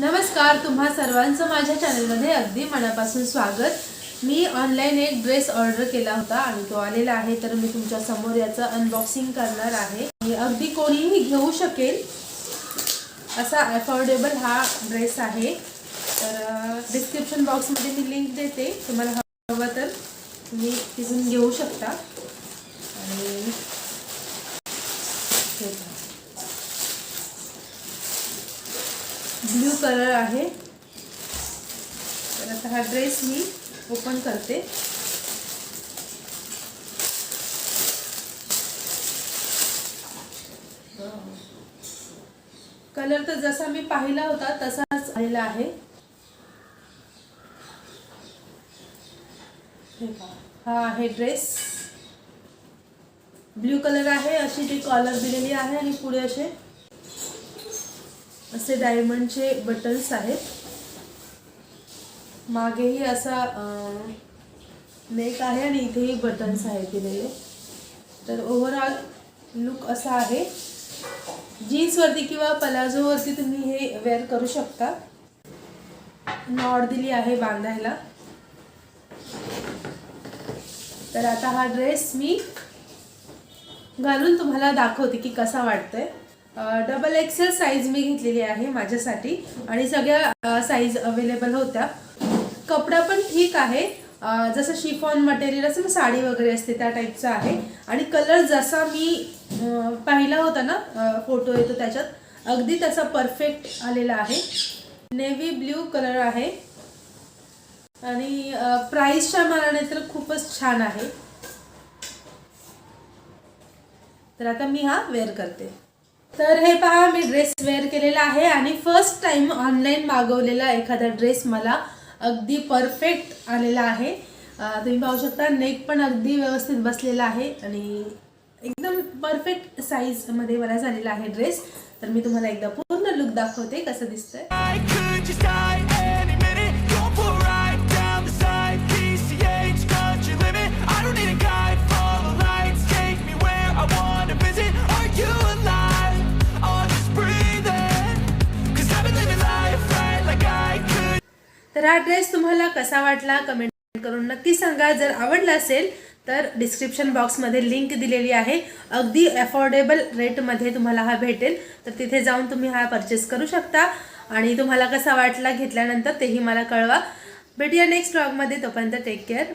नमस्कार तुम्हा सर्वांचं माझ्या चॅनलमध्ये अगदी मनापासून स्वागत. मी ऑनलाईन एक ड्रेस ऑर्डर केला होता आणि तो आलेला आहे तर मी तुमच्यासमोर याचं अनबॉक्सिंग करणार आहे. अगदी कोणीही घेऊ शकेल असा अफोर्डेबल हा ड्रेस आहे. तर डिस्क्रिप्शन बॉक्समध्ये मी लिंक देते तुम्हाला हवं तर तुम्ही तिथून घेऊ शकता. आणि हे पहा. ब्ल्यू कलर आहे. तर आता हा ड्रेस मी ओपन करते. कलर तर जसा मी पाहिला होता तसाच आलेला आहे. हा आहे ड्रेस. ब्ल्यू कलर आहे अशी ती कॉलर दिलेली आहे आणि पुढे असे असे डायमंडचे बटन्स आहेत. मागेही असा नेक आहे आणि इथेही बटन्स आहेत दिलेले. तर ओव्हरऑल लुक असा आहे. जीन्सवरती किंवा पलाझोवरती तुम्ही हे वेअर करू शकता. नॉड दिली आहे बांधायला. तर आता हा ड्रेस मी घालून तुम्हाला दाखवते की कसा वाटतंय. डबल एक्सेल साईज मी घेतलेली आहे माझ्यासाठी आणि सगळ्या साईज अवेलेबल होत्या. कपडा पण ठीक आहे. जसं शिफॉन मटेरियल असं ना साडी वगैरे असते त्या टाईपचं आहे. आणि कलर जसा मी पाहिला होता ना फोटो येतो त्याच्यात अगदी तसा परफेक्ट आलेला आहे. नेव्ही ब्ल्यू कलर आहे. आणि प्राईसच्या मानाने तर खूपच छान आहे. तर आता मी हा वेअर करते. तर हे पहा मी ड्रेस वेअर केलेला आहे आणि फर्स्ट टाइम ऑनलाईन मागवलेला एखादा ड्रेस मला अगदी परफेक्ट आलेला आहे. तुम्ही पाहू शकता नेक पण अगदी व्यवस्थित बसलेला आहे आणि एकदम परफेक्ट साईजमध्ये मला झालेला आहे ड्रेस तर मी तुम्हाला एकदा पूर्ण लुक दाखवते कसं दिसतंय. तर हा ड्रेस तुम्हाला कसा वाटला कमेंट करून नक्की सांगा. जर आवडला असेल तर डिस्क्रिप्शन बॉक्समध्ये लिंक दिलेली आहे. अगदी अफोर्डेबल रेटमध्ये तुम्हाला हा भेटेल. तर तिथे जाऊन तुम्ही हा परचेस करू शकता. आणि तुम्हाला कसा वाटला घेतल्यानंतर तेही मला कळवा. भेटूया नेक्स्ट ब्लॉगमध्ये तोपर्यंत टेक केअर